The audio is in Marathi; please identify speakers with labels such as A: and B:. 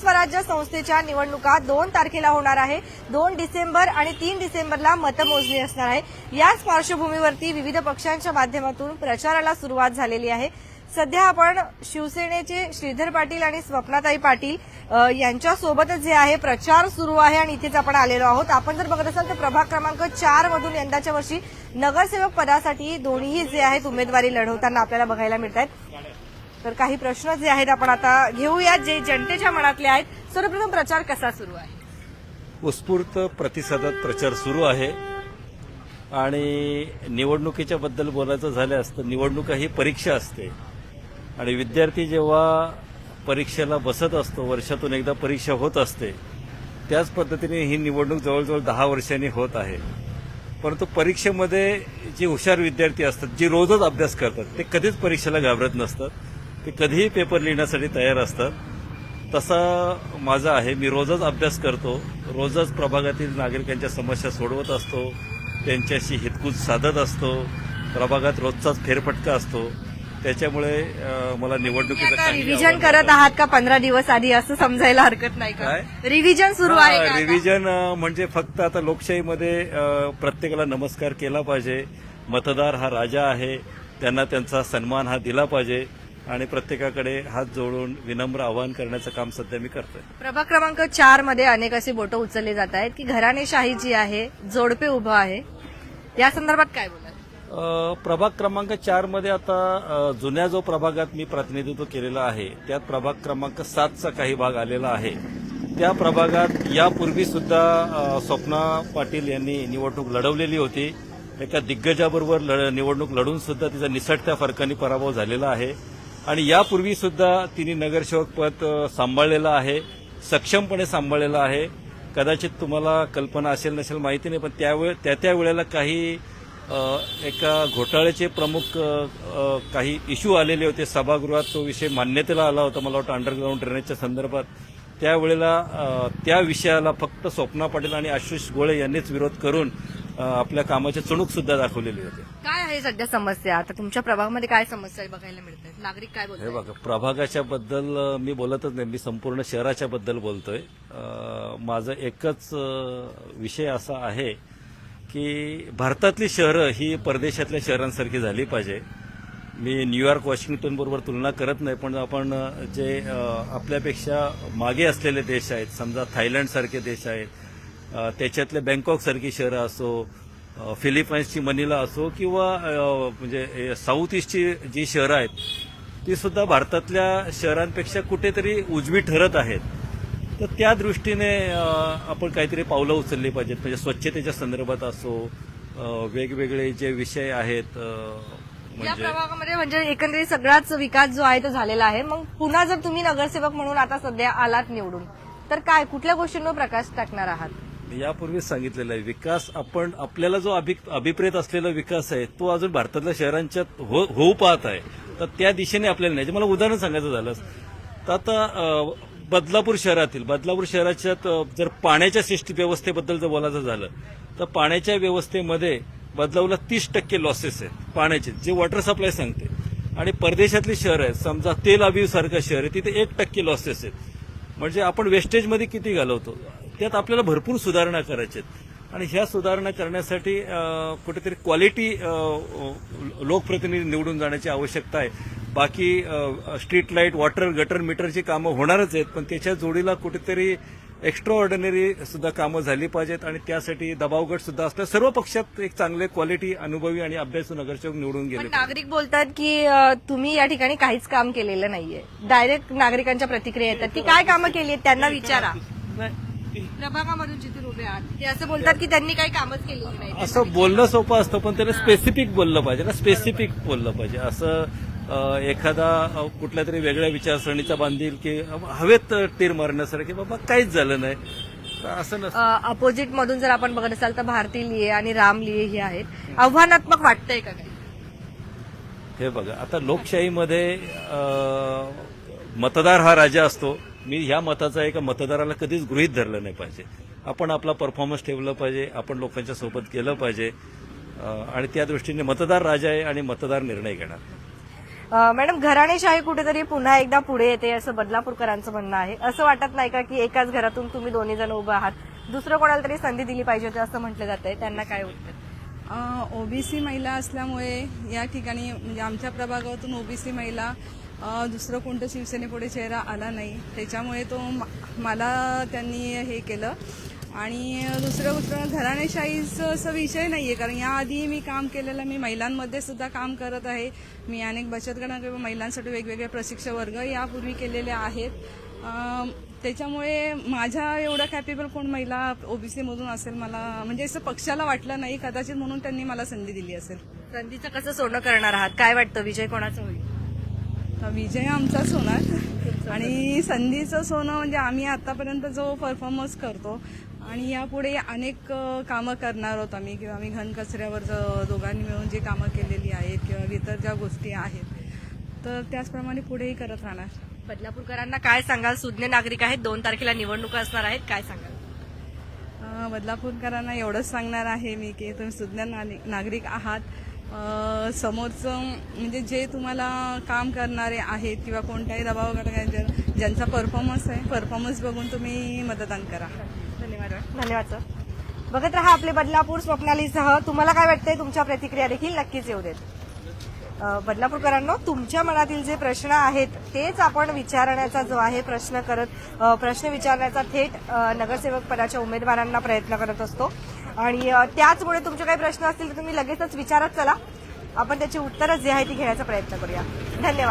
A: स्वराज्य संस्थेच्या निवडणुका दोन तारखेला होणार आहे. दोन डिसेंबर आणि तीन डिसेंबरला मतमोजणी असणार आहे. याच पार्श्वभूमीवरती विविध पक्षांच्या माध्यमातून प्रचाराला सुरुवात झालेली आहे. सध्या आपण शिवसेनेचे श्रीधर पाटील आणि स्वप्नाताई पाटील यांच्यासोबतच जे आहे प्रचार सुरू आहे आणि इथेच आपण आलेलो आहोत. आपण जर बघत असाल तर प्रभाग क्रमांक चार मधून यंदाच्या वर्षी नगरसेवक पदासाठी दोन्ही जे आहेत उमेदवारी लढवताना आपल्याला बघायला मिळत आहेत तर काही प्रश्न जे आहेत आपण आता घेऊया जे जनतेच्या मनातले आहेत. सर्वप्रथम प्रचार कसा सुरू आहे?
B: उत्स्फूर्त प्रतिसादात प्रचार सुरू आहे. आणि निवडणुकीच्या बद्दल बोलायचं झाल्यास तर निवडणुका ही परीक्षा असते. आणि विद्यार्थी जेव्हा परीक्षेला बसत असतो वर्षातून एकदा परीक्षा होत असते त्याच पद्धतीने ही निवडणूक जवळजवळ दहा वर्षांनी होत आहे. परंतु परीक्षेमध्ये जे हुशार विद्यार्थी असतात जे रोजच अभ्यास करतात ते कधीच परीक्षेला घाबरत नसतात. ते कधीही पेपर लिहिण्यासाठी तयार असतात. तसा माझा आहे. मी रोजच अभ्यास करतो. रोजच प्रभागातील नागरिकांच्या समस्या सोडवत असतो. त्यांच्याशी हितकूच साधत असतो. प्रभागात रोजचाच फेरफटका असतो. त्याच्यामुळे मला निवडणुकीचं काही
A: रिव्हिजन करत आहात का पंधरा दिवस आधी? असं समजायला हरकत नाही का?
B: काय?
A: रिव्हिजन सुरू आहे?
B: रिव्हिजन म्हणजे फक्त आता लोकशाहीमध्ये प्रत्येकाला नमस्कार केला पाहिजे. मतदार हा राजा आहे. त्यांना त्यांचा सन्मान हा दिला पाहिजे. आणि प्रत्येकाकडे हात जोडून विनम्र आवाहन करण्याचं काम सध्या मी करतोय.
A: प्रभाग क्रमांक चारमध्ये अनेक असे बोटं उचलले जात आहेत की घराणेशाही जी आहे जोडपे उभं आहे. या संदर्भात काय बोलाल?
B: अ, प्रभाग क्रमांक चारमध्ये आता जुन्या जो प्रभागात मी प्रतिनिधित्व केलेलं आहे त्यात प्रभाग क्रमांक सातचा काही भाग आलेला आहे. त्या प्रभागात यापूर्वी सुद्धा स्वप्ना पाटील यांनी निवडणूक लढवलेली होती. एका दिग्गजाबरोबर निवडणूक लढून सुद्धा तिचा निसटत्या फरकाने पराभव झालेला आहे. आणि यापूर्वी सुद्धा तिने नगरसेवक पद सांभाळलेलं आहे सक्षमपणे सांभाळलेलं आहे. कदाचित तुम्हाला कल्पना असेल नसेल माहिती नाही पण त्यावेळे त्या त्या वेळेला काही एका घोटाळ्याचे प्रमुख काही इश्यू आलेले होते. सभागृहात तो विषय मान्यतेला आला होता मला वाटतं अंडरग्राऊंड ड्रेनेजच्या संदर्भात. त्यावेळेला त्या विषयाला फक्त स्वप्ना पाटील आणि आशिष गोळे यांनीच विरोध करून आपल्या कामाचे चुणूक सुद्धा दाखवलेली होती.
A: काय आहे सध्या समस्या? आता तुमच्या प्रभागामध्ये काय समस्या बघायला मिळते नागरिक काय
B: हे बघा प्रभागाच्या बद्दल मी बोलतच नाही. मी संपूर्ण शहराच्या बद्दल बोलतोय. माझं एकच विषय असा आहे की भारतातली शहरं ही परदेशातल्या शहरांसारखी झाली पाहिजे. मी न्यूयॉर्क वॉशिंग्टन बरोबर तुलना करत नाही पण आपण जे आपल्यापेक्षा मागे असलेले देश आहेत समजा थायलंडसारखे देश आहेत त्याच्यातले बँकॉकसारखी शहरं असो फिलिपाईन्सची मनिला असो किंवा म्हणजे साऊथ ईस्टची जी शहरं आहेत ती सुद्धा भारतातल्या शहरांपेक्षा कुठेतरी उजवी ठरत आहेत. तर त्या दृष्टीने आपण काहीतरी पावलं उचलली पाहिजेत. म्हणजे स्वच्छतेच्या संदर्भात असो वेगवेगळे जे विषय आहेत
A: या
B: म्हणजे
A: प्रभागामध्ये म्हणजे एकंदरीत सगळाच विकास जो आहे तो झालेला आहे. मग पुन्हा जर तुम्ही नगरसेवक म्हणून आता सध्या आलात निवडून तर काय? कुठल्या गोष्टींवर प्रकाश टाकणार आहात?
B: यापूर्वीच सांगितलेलं आहे विकास आपण आपल्याला जो अभि अभिप्रेत असलेला विकास आहे तो अजून भारतातल्या शहरांच्यात हो होऊ पाहत आहे. तर त्या दिशेने आपल्याला नाही मला उदाहरण सांगायचं झालं तर आता बदलापूर शहरातील बदलापूर शहराच्या जर पाण्याच्या सिस्टी व्यवस्थेबद्दल जर बोलायचं झालं तर पाण्याच्या व्यवस्थेमध्ये बदलावला तीस टक्के लॉसेस आहेत पाण्याचे जे वॉटर सप्लाय सांगते. आणि परदेशातली शहर आहेत समजा तेल अभिव सारखं शहर आहे तिथे एक टक्के लॉसेस आहेत. म्हणजे आपण वेस्टेजमध्ये किती घालवतो? त्यात आपल्याला भरपूर सुधारणा करायच्या आहेत आणि ह्या सुधारणा करण्यासाठी कुठेतरी क्वालिटी लोकप्रतिनिधी निवडून जाण्याची आवश्यकता आहे. बाकी स्ट्रीट लाइट वॉटर गटर मीटरची कामं होणारच आहेत पण त्याच्या जोडीला कुठेतरी एक्स्ट्रा ऑर्डिनरी सुद्धा कामं झाली पाहिजेत आणि त्यासाठी दबावगट सुद्धा असल्या सर्व पक्षात एक चांगले क्वालिटी अनुभवी आणि अभ्यासू नगरसेवक निवडून गेले
A: पण नागरिक बोलतात की तुम्ही या ठिकाणी काहीच काम केलेलं नाहीये. डायरेक्ट नागरिकांच्या प्रतिक्रिया येतात की काय कामं केली आहेत त्यांना विचारा. प्रभागामधून जिथून उभे आहात. ते असं बोलतात की त्यांनी काही कामच केलेली नाही.
B: असं बोलणं सोपं असतं पण त्याला स्पेसिफिक बोललं पाहिजे ना. स्पेसिफिक बोललं पाहिजे. असं एखादा कुठल्या तरी वेगळ्या विचारसरणीचा बांधील की हवेत तीर मारण्यासारखं बाबा काहीच झालं नाही. असं नसतं.
A: अपोजिट मधून जर आपण बघत असाल तर भारती लिये आणि राम लिये हे आहेत. आव्हानात्मक वाटतंय का
B: हे बघा आता लोकशाहीमध्ये मतदार हा राजा असतो. मी ह्या मताचा एका मतदाराला कधीच गृहीत धरलं नाही पाहिजे. आपण आपला परफॉर्मन्स ठेवलं पाहिजे आपण लोकांच्या सोबत गेलं पाहिजे आणि त्या दृष्टीने मतदार राजा आहे आणि मतदार निर्णय घेणार.
A: मॅडम घराणेशाही कुठेतरी पुन्हा एकदा पुढे येते असं बदलापूरकरांचं म्हणणं आहे. असं वाटत नाही का की एकाच घरातून तुम्ही दोन्ही जण उभं आहात? दुसरं कोणाला तरी संधी दिली पाहिजे होती असं म्हटलं जात आहे. त्यांना काय उत्तर?
C: ओबीसी महिला असल्यामुळे या ठिकाणी म्हणजे आमच्या प्रभागातून ओबीसी महिला दुसरं कोणतं शिवसेनेपुढे चेहरा आला नाही. त्याच्यामुळे तो मला त्यांनी हे केलं. आणि दुसरं दुसरं घराणेशाहीचं असं विषय नाही आहे कारण याआधी मी काम केलेलं मी महिलांमध्ये सुद्धा काम करत आहे. मी अनेक बचत गटांना किंवा महिलांसाठी वेगवेगळे प्रशिक्षण वर्ग यापूर्वी केलेले आहेत. त्याच्यामुळे माझ्या एवढं कॅपेबल कोण महिला ओबीसीमधून असेल मला म्हणजे असं पक्षाला वाटलं नाही. कदाचित म्हणून त्यांनी मला संधी दिली असेल.
A: संधीचं कसं सोनं करणार आहात? काय वाटतं? विजय कोणाचं होईल?
C: विजय आमचाच होणार आणि संधीचं सोनं म्हणजे आम्ही आतापर्यंत जो परफॉर्मन्स करतो आणि यापुढे अनेक कामं करणार आहोत आम्ही. किंवा आम्ही घन कचऱ्यावर ज- दोघांनी मिळून जी कामं केलेली आहेत किंवा इतर ज्या गोष्टी आहेत तर त्याचप्रमाणे पुढेही करत राहणार.
A: बदलापूरकरांना काय सांगाल? सुज्ञ नागरिक आहेत. दोन तारखेला निवडणुका असणार आहेत. काय सांगाल?
C: बदलापूरकरांना एवढंच सांगणार आहे मी की तुम्ही सुज्ञ नागरिक आहात. समोरचं म्हणजे जे तुम्हाला काम करणारे आहेत किंवा कोणत्याही दबाव ज्या- ज्यांचा परफॉर्मन्स आहे परफॉर्मन्स बघून तुम्ही मतदान करा.
A: धन्यवाद धन्यवाद सर. बघत रहा आपले बदलापूर स्वप्नालीसह तुम्हाला काय वाटतंय? तुमच्या प्रतिक्रिया देखील नक्कीच येऊ देत. बदलापूरकरांनो तुमच्या मनातील जे प्रश्न आहेत तेच आपण विचारण्याचा जो आहे प्रश्न करत प्रश्न विचारण्याचा थेट नगरसेवक पदाच्या उमेदवारांना प्रयत्न करत असतो. आणि त्याचमुळे तुमचे काही प्रश्न असतील तर तुम्ही लगेचच विचारत चला. आपण त्याची उत्तरच जी आहे ती घेण्याचा प्रयत्न करूया. धन्यवाद.